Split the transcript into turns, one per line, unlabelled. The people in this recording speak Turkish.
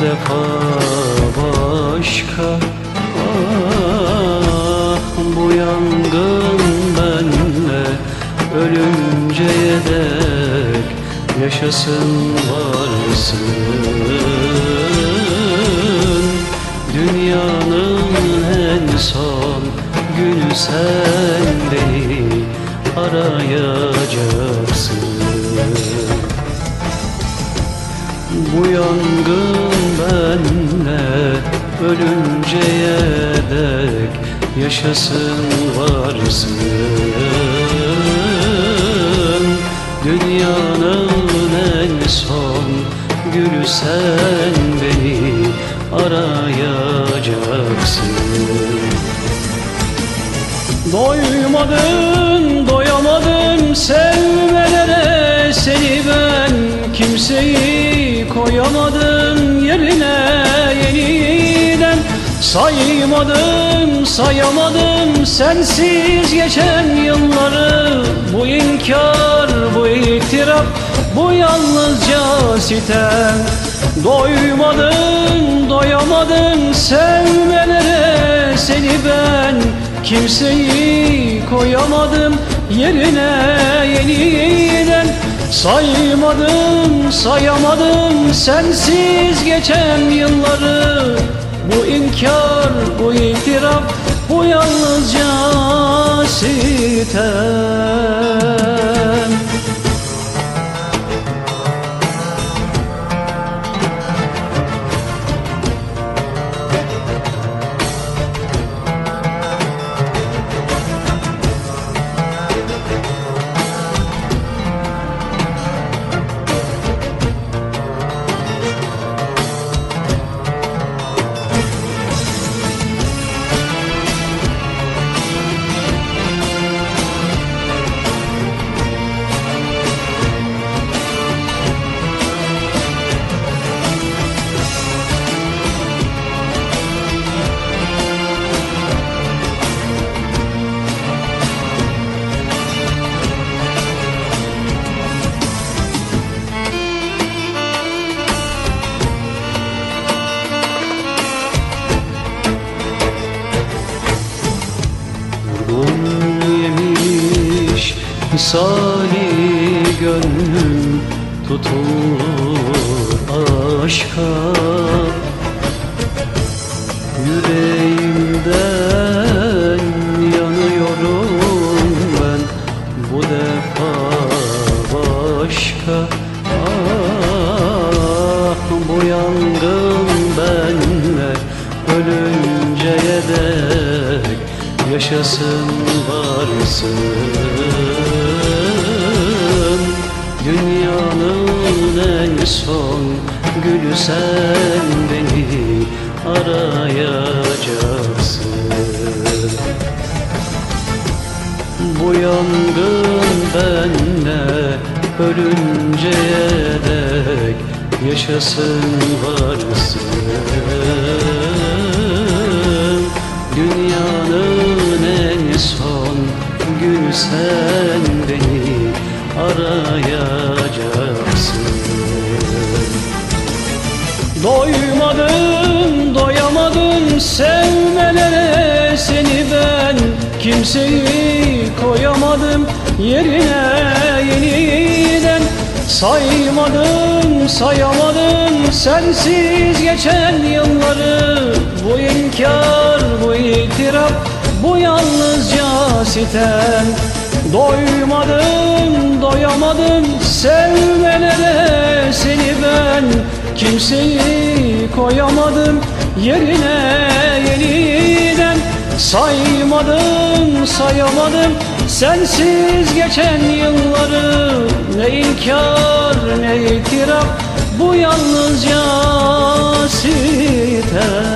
defa başka Ah bu yangın benle ölünceye dek yaşasın varsın. Dünyanın en son günü sen beni arayacaksın. Bu yangın benle ölünceye dek yaşasın varsın. Dünyanın en son gülü sen beni arayacaksın. Doymadın, doyamadın sevmelere Saymadım, sayamadım sensiz geçen yılları. Bu inkar, bu itiraf, bu yalnızca sitem Doymadın, doyamadın sevmelere Seni ben. Kimseyi koyamadım yerine yeniden. Saymadım, sayamadım sensiz geçen yılları Bu inkar, bu itiraf, bu yalnızca sitem misali gönlüm tutulur aşka. Yüreğimden yanıyorum ben bu defa başka. Ah bu yangın benle ölünceye dek yaşasın varsın son gülü sen beni arayacaksın. Bu yangın benle ölünceye dek yaşasın varsın. Dünyanın en son günü sen beni arayacaksın Doymadın, doyamadın sevmelere Seni ben. Kimseyi koyamadım yerine yeniden. Saymadım, sayamadım sensiz geçen yılları. Bu inkar, bu itiraf, bu yalnızca sitem Doymadım, doyamadım. Sevmelere Seni ben kimseyi koyamadım. Yerine yeniden Saymadım, sayamadım. Sensiz geçen yılları Ne inkar, ne itiraf. Bu yalnızca sitem